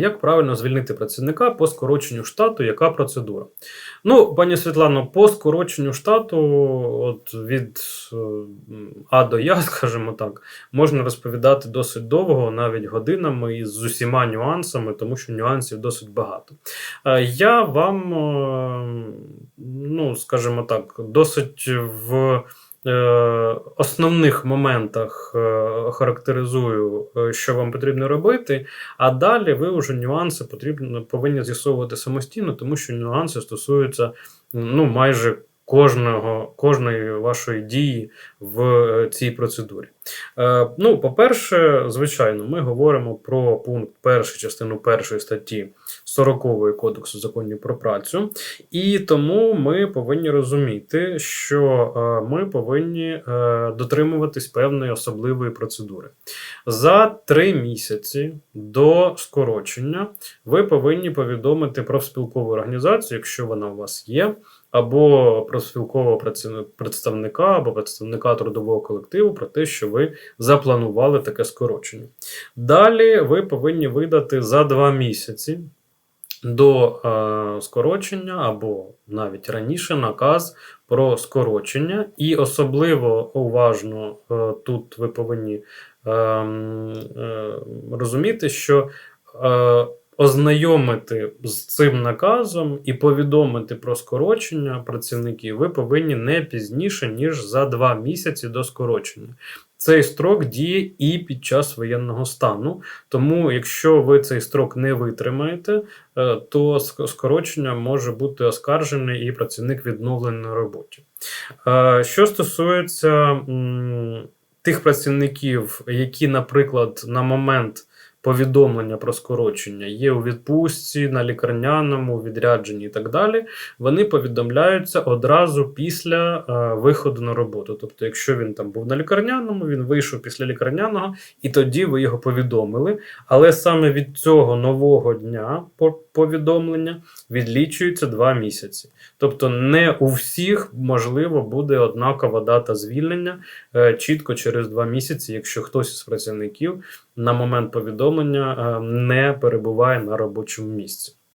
Як правильно звільнити працівника по скороченню штату, яка процедура? Ну, пані Світлано, по скороченню штату, от від е, А до Я, скажімо так, можна розповідати досить довго, навіть годинами і з усіма нюансами, тому що нюансів досить багато. Е, Я вам, е, ну, скажімо так, досить в. Е, Основних моментах е, характеризую, е, що вам потрібно робити, а далі ви вже нюанси потрібно повинні з'ясовувати самостійно, тому що нюанси стосуються ну, майже кожного, кожної вашої дії в цій процедурі. Ну, по-перше, звичайно, ми говоримо про пункт перший, частину першої статті 40 Кодексу законів про працю, і тому ми повинні розуміти, що е, ми повинні е, дотримуватись певної особливої процедури. За три місяці до скорочення ви повинні повідомити профспілкову організацію, якщо вона у вас є, або профспілкового праці- представника, або представника трудового колективу про те, що ви запланували таке скорочення. Далі ви повинні видати за два місяці до е, скорочення, або навіть раніше наказ про скорочення, і особливо уважно е, тут ви повинні е, е, розуміти, що ознайомити з цим наказом і повідомити про скорочення працівників ви повинні не пізніше, ніж за два місяці до скорочення. Цей строк діє і під час воєнного стану. Тому, якщо ви цей строк не витримаєте, е, то скорочення може бути оскаржене і працівник відновлений на роботі. Е, Що стосується тих працівників, які, наприклад, на момент повідомлення про скорочення є у відпустці, на лікарняному, відрядженні і так далі, вони повідомляються одразу після е, виходу на роботу. Тобто, якщо він там був на лікарняному, він вийшов після лікарняного, і тоді ви його повідомили. Але саме від цього нового дня повідомлення відлічується два місяці. Тобто, не у всіх можливо буде однакова дата звільнення е, чітко через два місяці, якщо хтось із працівників на момент повідомлення е, не перебуває на робочому місці.